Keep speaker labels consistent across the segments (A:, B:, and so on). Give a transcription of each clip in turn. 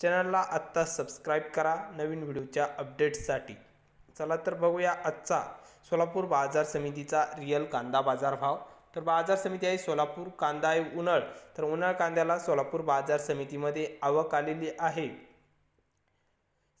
A: चॅनलला आत्ता सबस्क्राईब करा नवीन व्हिडिओच्या अपडेट्ससाठी चला तर बघूया आजचा सोलापूर बाजार समितीचा रिअल कांदा बाजार भाव. तर बाजार समिती आहे सोलापूर कांदा आहे उन्हाळ. तर उन्हाळ कांद्याला सोलापूर बाजार समितीमध्ये आवक आलेली आहे.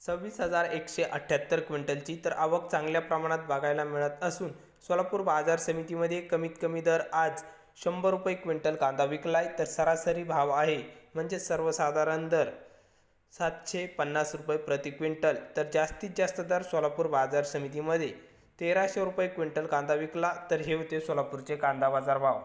A: सव्वीस हजार एकशे अठ्ठ्याहत्तर क्विंटलची तर आवक चांगल्या प्रमाणात बघायला मिळत असून सोलापूर बाजार समितीमध्ये कमीत कमी दर आज शंभर रुपये क्विंटल कांदा विकलाय. तर सरासरी भाव आहे म्हणजे सर्वसाधारण दर. सातशे पन्नास रुपये प्रति क्विंटल तर जास्तीत जास्त दर सोलापूर बाजार समितीमध्ये तेराशे रुपये क्विंटल कांदा विकला तर हे होते सोलापूरचे कांदा बाजार भाव.